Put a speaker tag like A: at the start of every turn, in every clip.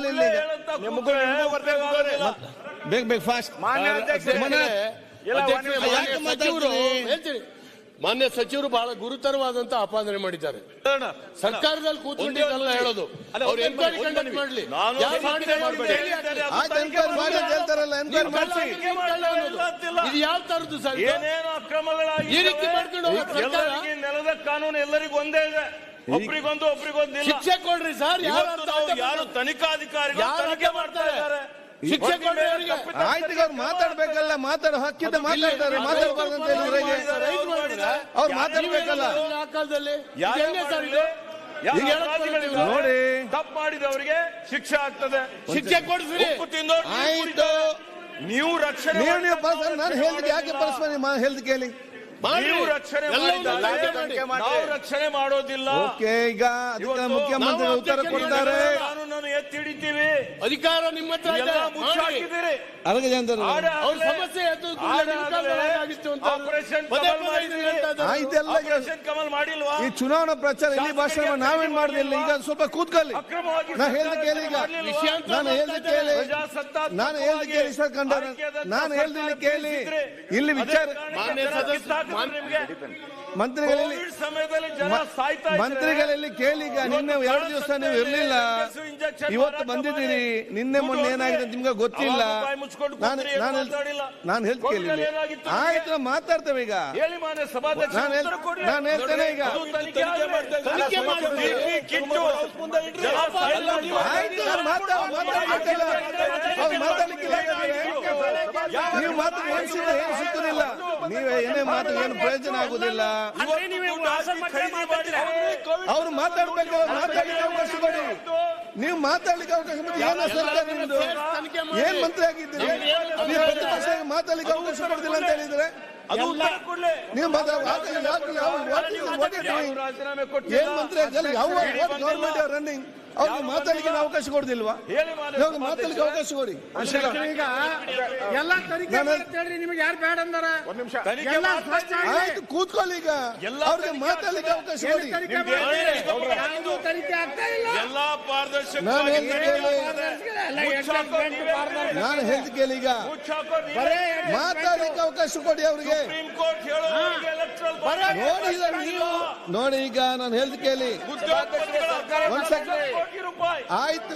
A: ಕೂತ್ಕೊಳ್ಳಿ ಇಲ್ಲಿ
B: ನಿಮಗೂ ನಿಮಗೂ ಬರ್ತದೆ ಕೂತ್ಕೊಳ್ಳಿ.
A: ಬೇಗ ಬೇಗ ಫಾಸ್ಟ್
B: ಮಾನ್ಯ? ಸಚಿವರು ಹೇಳ್ತೀನಿ ಮಾನ್ಯ ಸಚಿವರು ಬಹಳ ಗುರುತರವಾದಂತ ಆಪಾದನೆ ಮಾಡಿದ್ದಾರೆ. ಸರ್ಕಾರದಲ್ಲಿ ಕೂತ್ಕೊಂಡಿದ್ದಲ್ಲ ಹೇಳೋದು. ಅವ್ರು ಎನ್ಕ್ವೈರಿ ಕಂಡಕ್ಟ್ ಮಾಡ್ಲಿ. ಇದು ಯಾವ ತರದ್ದು ಸರ್? ಇದು?
C: ಏನೇನು ಅಕ್ರಮಗಳಾಗಿ
B: ಈ ರೀತಿ ಮಾಡ್ಕೊಂಡು
C: ನೆಲದ ಕಾನೂನು ಎಲ್ಲರಿಗೂ ಒಂದೇ ಇದೆ. ಒಬ್ರಿಗೊಂದು ಒಬ್ರಿಗೊಂದು
B: ಶಿಕ್ಷೆ ಕೊಡ್ರಿ ಸರ್ ಯಾರು
C: ಯಾರು ತನಿಖಾಧಿಕಾರಿಗಳು
B: ಯಾರು
C: ತನಿಖೆ ಮಾಡ್ತಾ
B: ಮಾಡ್ತಾರೆ?
C: ಇದ್ದಾರೆ?
B: ಶಿಕ್ಷೆ.
A: ಆಯ್ತು ಅವ್ರು ಮಾತಾಡ್ಬೇಕಲ್ಲ ಮಾತಾಡ ಹಕ್ಕಿದ್ದ ಮಾತಾಡ್ತಾರೆ ಮಾತಾಡ್ಬಾರ್ದು ಅಂತ ಅವ್ರು ಮಾತಾಡ್ಬೇಕಲ್ಲ.
B: ಆ ಕಾಲದಲ್ಲಿ?
A: ನೋಡಿ.
C: ತಪ್ಪು ಮಾಡಿದವರಿಗೆ ಶಿಕ್ಷೆ ಆಗ್ತದೆ.
B: ಶಿಕ್ಷೆ
C: ಕೊಡಿಸಿ ತಿಂದವ್ರು
A: ಆಯ್ತು.
C: ನೀವು ರಕ್ಷಣೆ
A: ನಾನು ಹೇಳಿದ್ ಯಾಕೆ ಪರಸ್ಪರ ಹೇಳಿದ್ ಹೇಳ್ದು ಕೇಳಿ.
C: ನೀವು ರಕ್ಷಣೆ. ನಾವು ರಕ್ಷಣೆ ಮಾಡೋದಿಲ್ಲ.
A: ಓಕೆ ಈಗ ಮುಖ್ಯಮಂತ್ರಿ ಉತ್ತರ ಕೊಡ್ತಾರೆ.
C: ಎತ್ತಿ ಹಿಡಿತೀವಿ
B: ಅಧಿಕಾರ ನಿಮ್ಮ ಹತ್ರ ಇದೆ.
C: ಎಲ್ಲ
B: ಮಾಡಿ.
C: ಮುಚ್ಚಾಕಿದ್ದೀರಿ
A: ಅರಗ ಜನರು
B: ಅವ್ರ ಸಮಸ್ಯೆ ಎದ್ದು ಕೂಡಲೇ ನಿಮ್ಮ ಕಾಲದಲ್ಲಿ ಆಗಿತ್ತು ಅಂತ
C: ಆಪರೇಷನ್
B: ಪದೇ
C: ಕಮಲ್
B: ಪದೇ ಇದೀವಿ ಅಂತ ಅದು.
A: ಆಯ್ತೆಲ್ಲ ಈಗ
C: ಆಪರೇಷನ್ ಕಮಲ್ ಮಾಡಿಲ್ವಾ?
A: ಈ ಚುನಾವಣಾ ಪ್ರಚಾರ ಇಲ್ಲಿ ಭಾಷಣ ಮಾಡಿ ನಾವೇನ್ ಮಾಡ್ದಿಲ್ಲ ಈಗ ಸ್ವಲ್ಪ ಕೂತ್ಕೊಳ್ಳಿ.
C: ಅಕ್ರಮವಾಗಿ
A: ನಾ ಹೇಳ್ದೆ ಕೇಳಿ ಈಗ.
C: ಮಾಡ್ಲಿಲ್ವಾ?
A: ನಾನು ಹೇಳ್ದೆ ಕೇಳಿ.
C: ಪ್ರಜಾಸತ್ತಾತ್ಮಕವಾಗಿ
A: ನಾನು ಹೇಳ್ದೆ ಕೇಳಿ ಸರ್ ಕಂಡ
C: ಆಯ್ಕೆಯಾದಂತ
A: ನಾನು ಹೇಳ್ದಿಲ್ಲ
C: ಸರ್ಕಾರ
A: ಕೇಳಿ.
C: ಬೀಳಿಸಿದ್ರೆ
A: ಇಲ್ಲಿ ವಿಚಾರ
B: ಮಾನ್ಯ
C: ಕಾರಣಕ್ಕೆ
B: ಸದಸ್ಯ-
C: ಕಿತ್ತು
B: ಮಾನ್ಯ-
C: ನಿಮ್ಗೆ.
A: ಮಂತ್ರಿಗಳಲ್ಲಿ
C: ಕೋವಿಡ್ ಸಮಯದಲ್ಲಿ ಜನ ಸಾಯ್ತಾ
A: ಮಂತ್ರಿಗಳಲ್ಲಿ ಕೇಳಿ ಈಗ ನಿನ್ನೆ ಎರಡು ದಿವಸ ನೀವು ಇರ್ಲಿಲ್ಲ. ಇವತ್ತು ಬಂದಿದ್ದೀರಿ. ನಿನ್ನೆ ಮೊನ್ನೆ ಏನಾಗಿದೆ ನಿಮ್ಗೆ ಗೊತ್ತಿಲ್ಲ ನಾನು
C: ಹೆಲ್ತ್ ಏನು
A: ನಾನು
C: ಮಾತಾಡಿಲ್ಲ.
A: ನಾನು ಹೇಳ್ತ ಕೇಳಿ
C: ಕೋರ್ಟಲ್ಲಿ ಏನಾಗಿತ್ತು ನಿಮ್ಗೆ?
A: ಆಯ್ತು ಮಾತಾಡ್ತೇವೆ ಈಗ
C: ಹೇಳಿ ಮಾನ್ಯ ಸಭಾಧ್ಯಕ್ಷ
A: ನಾನು ಹೇಳ್- ನಾನು ಹೇಳ್ತೇನೆ ಈಗ. ಆಯ್ತು ಮಾತಾಡ್ಲಿಕ್ಕಿಲ್ಲ ನೀವು ಮಾತು ಏನ್ ಸಿಗ ಏನು ಸಿಕ್ಕುದಿಲ್ಲ ನೀವೇ ಏನೇ ಮಾತು ಏನು ಪ್ರಯೋಜನ ಆಗುದಿಲ್ಲ ಅವ್ರು ಮಾತಾಡ್ಬೇಕು ಅವ್ರು ಮಾತಾಡ್ಲಿಕ್ಕೆ ಅವಕಾಶ ಕೊಡಿ ನೀವು ಮಾತಾಡ್ಲಿಕ್ಕೆ ಅವಕಾಶ ಏನು ಸರ್ಕಾರ ನಿಮ್ದು. ಏನ್ ಮಂತ್ರಿ ಆಗಿದ್ದೀರಿ? ನೀವು ಪ್ರತಿಪಕ್ಷ ಮಾತಾಡ್ಲಿಕ್ಕೆ ಅವಕಾಶ ಕೊಡ್ತಿಲ್ಲ ಅಂತ ಹೇಳಿದ್ರೆ
C: ಅದು.
A: ನೀವು. ಏನ್ ಮಂತ್ರಿ ಯಾವ ಗೌರ್ಮೆಂಟ್ ರನ್ನಿಂಗ್ ಅವ್ರಿಗೆ ಮಾತಾಡ್ಲಿಕ್ಕೆ ಅವಕಾಶ ಕೊಡ್ದಿಲ್ವಾ? ಇವಾಗ ಮಾತಾಡ್ಲಿಕ್ಕೆ ಅವಕಾಶ ಕೊಡಿ.
D: ಈಗ ಎಲ್ಲ ತನಿಖೆ
A: ನಾನು-
D: ಮಾಡತ್ ಹೇಳ್ರಿ ನಿಮ್ಗೆ ಯಾರು ಬೇಡ ಅಂದಾರ?
A: ಆಯ್ತು ಕೂತ್ಕೊಳ್ಳಿ ಈಗ. ಅವ್ರಿಗೆ ಮಾತಾಡಲಿಕ್ಕೆ ಅವಕಾಶ ಕೊಡಿ.
D: ತನಿಖೆ. ಆಗ್ತಾ ಇಲ್ಲ.
C: ಎಲ್ಲಾ
A: ನಾನು
C: ಪಾರದರ್ಶಕವಾಗಿ
A: ಹೇಳ್ದೆ ಕೇಳಿ ನಾನು ಈಗ. ಮಾತಾಡ್ಲಿಕ್ಕೆ ಅವಕಾಶ ಕೊಡಿ ಅವರಿಗೆ. ನೋಡಿ ಈಗ ನೀವು. ನೋಡಿ ಈಗ ನಾನು ಹೇಳ್ದು ಕೇಳಿ. ಆಯ್ತು.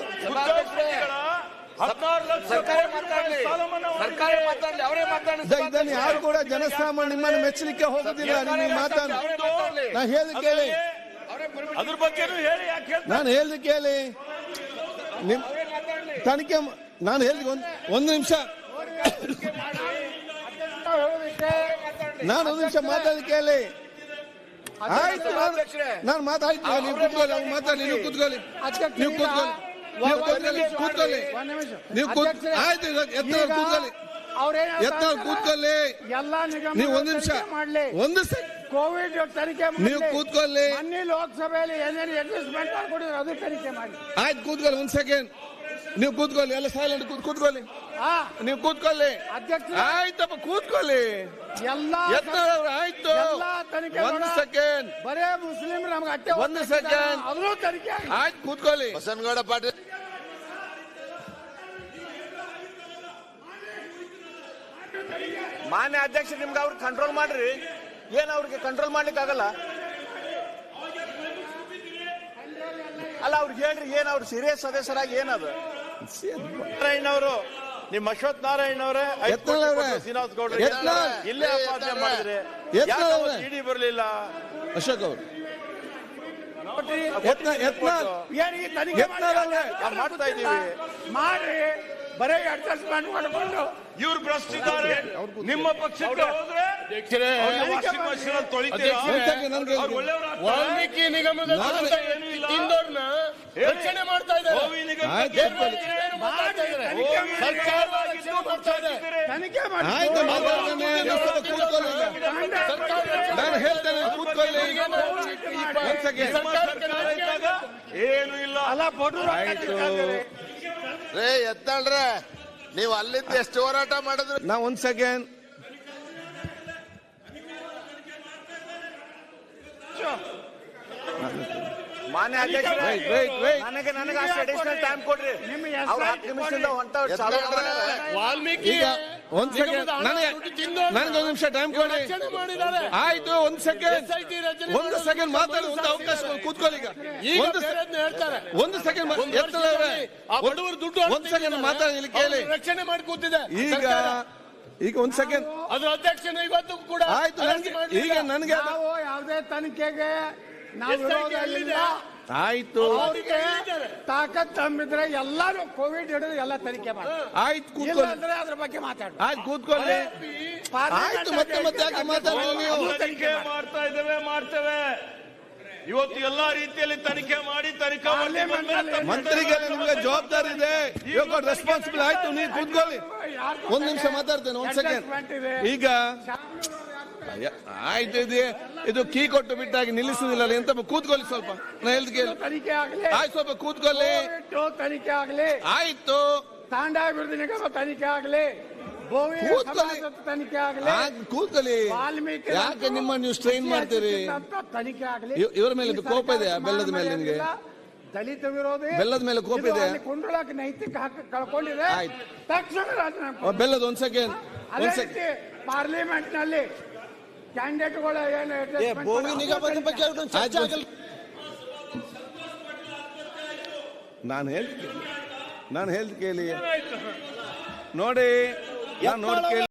A: ಇದನ್ನ ಯಾರು ಕೂಡ ಜನಸಾಮಾನ್ಯ ನಿಮ್ಮನ್ನು ಮೆಚ್ಚಲಿಕ್ಕೆ ಹೋಗುದಿಲ್ಲ. ನಿಮ್ಮ ಮಾತಾಡಿ ನಾ ಹೇಳಿ ಕೇಳಿ.
C: ಅದ್ರ ಬಗ್ಗೆ
A: ನಾನು ಹೇಳಿ ಕೇಳಿ. ನಿಮ್ ತನಿಖೆ ನಾನು ಹೇಳಿ ಒಂದ್ ಒಂದು ನಿಮಿಷ. ನಾನು ಒಂದು ನಿಮಿಷ ಮಾತಾಡಿ ಕೇಳಿ. ಆಯ್ತು ನಾನು ನಾನು ಮಾತಾಡ್ತೀನಿ ನೀವು ಕೂತ್ಕೊಳ್ಳಿ ಅವ್ರು ಮಾತಾಡಿ ನೀವು ಕೂತ್ಕೊಳ್ಳಿ. ನೀವು ಕೂತ್ಕೊಳ್ಳಿ. ನೀವು ಕೂತ್ಕೊಳ್ಳಿ ಕೂತ್ಕೊಳ್ಳಿ. ನೀವು ಕೂತ್ ಆಯ್ತು ಎತ್ತರ ಎತ್ತ ಕೂತ್ಕೊಳ್ಳಿ.
D: ಎತ್ತರ
A: ಎತ್ತ ಕೂತ್ಕೊಳ್ಳಿ.
D: ಎಲ್ಲಾ ನಿಗಮ
A: ನೀವು ಒಂದು ನಿಮಿಷ
D: ಮಾಡ್ಲಿ.
A: ಒಂದು
D: ಕೋವಿಡ್ ತನಿಖೆ
A: ನೀವು ಕೂತ್ಕೊಳ್ಳಿ.
D: ಅನ್ನಿ ಲೋಕಸಭೆಯಲ್ಲಿ ಏನೇನು ಅಡ್ಜಸ್ಟ್ಮೆಂಟ್ ಮಾಡ್ಕೊಡಿದ್ರು ಅದು ತನಿಖೆ ಮಾಡಿ
A: ಆಯ್ತು ಕೂತ್ಕೊಳ್ಳಿ ಒಂದು ಸೆಕೆಂಡ್ ನೀವು ಕೂತ್ಕೊಳ್ಳಿ ಎಲ್ಲ ಸೈಲೆಂಟ್ ಕೂತ್ ಕೂತ್ಕೊಳ್ಳಿ. ನೀವು ಕೂತ್ಕೊಳ್ಳಿ.
D: ಅಧ್ಯಕ್ಷ
A: ಆಯ್ತಪ್ಪ ಕೂತ್ಕೊಳ್ಳಿ.
D: ಎಲ್ಲ
A: ಎತ್ತರ ಆಯ್ತು. ಒಂದು ಸೆಕೆಂಡ್
D: ಬರೇ ಮುಸ್ಲಿಂ ನಮ್ಗೆ ಅಟ್ಟೆ
A: ಒಂದು ಸೆಕೆಂಡ್.
D: ಅದ್ರೂ ತನಿಖೆ
A: ಆಯ್ತು ಕೂತ್ಕೊಳ್ಳಿ.
B: ಬಸನಗೌಡ ಪಾಟೀಲ್.
E: ಮಾನ್ಯ ಅಧ್ಯಕ್ಷ ನಿಮ್ಗೆ ಅವ್ರಿಗೆ ಕಂಟ್ರೋಲ್ ಮಾಡ್ರಿ. ಏನ್ ಅವ್ರಿಗೆ ಕಂಟ್ರೋಲ್ ಮಾಡ್ಲಿಕ್ಕೆ ಆಗಲ್ಲ ಅಲ್ಲ ಅವ್ರಿಗೆ ಹೇಳ್ರಿ ಏನ್ ಅವ್ರು ಸೀರಿಯಸ್ ಸದಸ್ಯರಾಗಿ ಏನದು?
C: ನಾರಾಯಣ್ ಅವರು ನಿಮ್ಮ ಅಶ್ವಥ್ ನಾರಾಯಣ ಅವರೇ
A: ಯತ್ನಾಳ್ ಅವರೇ.
C: ಶ್ರೀನಿವಾಸ್ ಗೌಡ್ರು
A: ಯತ್ನಾಳ್.
C: ಇಲ್ಲೇ ಅಪಾದನೆ ಮಾಡಿದ್ರೆ
A: ಯತ್ನಾಳ್ ಅವ್ರೆ.
C: ಇಡಿ ಬರಲಿಲ್ಲ
A: ಅಶೋಕ್ ಅವರು
D: ತನಿಖೆ
A: ಯತ್ನಾಳ್ ಅವ್ರೆ.
C: ನಾವು ಮಾಡ್ತಾ
D: ಮಾಡ್ರಿ ಬರೇ ಅಡ್ಜಸ್ಟ್ಮೆಂಟ್ ಮಾಡ್ಕೊಂಡು
C: ಇವ್ರು ಭ್ರಷ್ಟಿದ್ದಾರೆ ನಿಮ್ಮ ಪಕ್ಷಕ್ಕೆ ಹೋದ್ರೆ ಅವ್ರನ್ನ ತೊಳಿತೀರಾ?
A: ನನ್ಗೆ
C: ಅವ್ರು ಒಳ್ಳೆಯವ್ರಾಗ್ತಾರೆ.
B: ವಾಲ್ಮೀಕಿ ನಿಗಮದ
C: ಏನು ಇಲ್ಲ.
B: ತಿಂದೋರ್ನ ರಕ್ಷಣೆ ಮಾಡ್ತಾ
C: ಗೋವಿ
A: ಆಯ್ತು.
B: ಏನು ಇದ್ದಾರೆ?
A: ನಾನು ಹೇಳ್ತೇನೆ ಕೂತ್ಕೊಳ್ಳಿ.
C: ಏನು ಇಲ್ಲ.
D: ಅಲ್ಲ
B: ರೇ ಎತ್ತಾಳ್ರೆ ನೀವು ಅಲ್ಲಿಂದ ಎಷ್ಟು ಹೋರಾಟ ಮಾಡಿದ್ರು?
A: ನಾ ಒಂದ್ ಸೆಕೆಂಡ್
E: ಮಾನ್ಯ. ನನಗೆ ನನಗೆ ಅಷ್ಟು ಅಡಿಷನಲ್ ಟೈಮ್ ಕೊಡ್ರಿ.
D: ನಿಮ್ಮ
E: ಅವ್ರು ಹತ್ತು ನಿಮಿಷದಿಂದ ಹೊಂಟ ಚಾಲು ಮಾಡ್ತಾರೆ.
B: ವಾಲ್ಮೀಕಿ
A: ಈಗ ಒಂದ್ ಸೆಕೆಂಡ್ ನನಗೆ ನನಗೆ ಒಂದು ನಿಮಿಷ ಟೈಮ್ ಕೊಡಿ. ಆಯ್ತು ಒಂದ್ ಸೆಕೆಂಡ್ ಒಂದು ಸೆಕೆಂಡ್ ಮಾತಾಡಿ ಒಂದು ಅವಕಾಶ ಕೂತ್ಕೊಳ್ಳಿ ಈಗ. ಒಂದು ಸೆ-
B: ಹೇಳ್ತಾರೆ.
A: ಒಂದು ಸೆಕೆಂಡ್
B: ಒಂದು ಆ ಬಡವರ ದುಡ್ಡು
A: ಒಂದ್ ಸೆಕೆಂಡ್ ಮಾತಾಡಿ ಕೇಳಿ.
B: ಅವ್ರನ್ನ ರಕ್ಷಣೆ ಮಾಡಿ ಕೂತಿದೆ.
A: ಈಗ
B: ಸರ್ಕಾರ.
A: ಈಗ ಒಂದ್ ಸೆಕೆಂಡ್
B: ಅದ್ರ ಅಧ್ಯಕ್ಷನ ಇವತ್ತು ಕೂಡ
A: ಆಯ್ತು
B: ಅರೆಸ್ಟ್
A: ನನ್ಗೆ
B: ಮಾಡ್ಲಿಲ್ಲ.
A: ಈಗ ನನಗೆ ಅದು-
D: ನಾವು ಯಾವುದೇ ತನಿಖೆಗೆ ನಾವು ವಿರೋಧ ಇಲ್ಲ?
A: ಆಯ್ತು.
D: ಅವ್ರಿಗೆ ತಾಕತ್ ತಂಬಿದ್ರೆ ಎಲ್ಲಾರು ಕೋವಿಡ್ ಹಿಡಿದು ಎಲ್ಲ ತನಿಖೆ ಮಾಡಿ.
A: ಆಯ್ತು ಕೂತ್ಕೊಳ್ಳಿ.
D: ಅಂದ್ರೆ ಅದ್ರ ಬಗ್ಗೆ ಮಾತಾಡ.
A: ಆಯ್ತು ಕೂತ್ಕೊಳ್ಳಿ. ಆಯ್ತು ಮತ್ತೆ ಮತ್ತೆ ಯಾಕೆ ಮಾತಾಡೋದು ನೀವು?
C: ತನಿಖೆ ಮಾಡ್ತಾ ಇದ್ದೇವೆ ಮಾಡ್ತೇವೆ. ಇವತ್ತು ಎಲ್ಲಾ ರೀತಿಯಲ್ಲಿ ತನಿಖೆ ಮಾಡಿ ತನಿಖೆ
A: ಮಂತ್ರಿಗೆ ನಿಮ್ಗೆ ಜವಾಬ್ದಾರಿ ಇದೆ. ಇವಾಗ ರೆಸ್ಪಾನ್ಸಿಬಲ್ ಆಯ್ತು ನೀವು ಕೂತ್ಕೊಳ್ಳಿ. ಒಂದ್ ನಿಮಿಷ ಮಾತಾಡ್ತೇನೆ ಒಂದ್ ಸೆಕೆಂಡ್ ಈಗ ಆಯ್ತು ಇದು ಇದು ಕೀ ಕೊಟ್ಟು ಬಿಟ್ಟಾಗಿ ನಿಲ್ಲಿಸುದಿಲ್ಲ ಎಂತ ಕೂತ್ಕೊಳ್ಳಿ ಸ್ವಲ್ಪ.
D: ತನಿಖೆ ಆಗ್ಲಿ.
A: ಆಯ್ತು ಸ್ವಲ್ಪ ಕೂತ್ಕೊಳ್ಳಿ.
D: ತನಿಖೆ ಆಗಲಿ.
A: ಆಯ್ತು.
D: ತಾಂಡಾಭಿವೃದ್ಧಿ ನಿಗಮ ತನಿಖೆ ಆಗಲಿ. ಕೂತಲಿ
A: ಯಾಕೆ ನಿಮ್ಮ ನೀವು ಸ್ಟ್ರೈನ್ ಮಾಡ್ತೀರಿ?
D: ತನಿಖೆ ಆಗ್ಲಿ.
A: ಇವ್- ಇವ್ರ ಮೇಲೆ ಕೋಪ ಇದೆ ಬೆಲ್ಲದ ಮೇಲೆ ನಿಮಗೆ?
D: ದಲಿತ ವಿರೋಧಿ.
A: ಬೆಲ್ಲದ ಮೇಲೆ ಕೋಪ
D: ಇದೆ ಕುಂಡ್ರಳಕ್ಕೆ ನೈತಿಕ ಹಕ್ಕು ಕಳ್ಕೊಂಡಿದೆ. ತಕ್ಷಣ
A: ಬೆಲ್ಲದ ಒಂದ್ ಸೆಕೆಂಡ್
D: ಪಾರ್ಲಿಮೆಂಟ್ನಲ್ಲಿ ಕ್ಯಾಂಡಿಡೇಟ್ಗಳು ಏನು adjustment
E: ಭೂಮಿ
D: ಮಾಡೋದು
E: ನಿಗಮದ
D: ತನಿಖೆ
E: ಬಗ್ಗೆ ಅವ್ರನ್ನ ಚರ್ಚೆ ಆಗಲ್ಲ.
A: ನಾನು ಹೇಳ್ತೀನಿ. ನಾನು ಹೇಳ್ದು ಕೇಳಿ. ನೋಡಿ ನಾನು ನೋಡಿ ಕೇಳಿ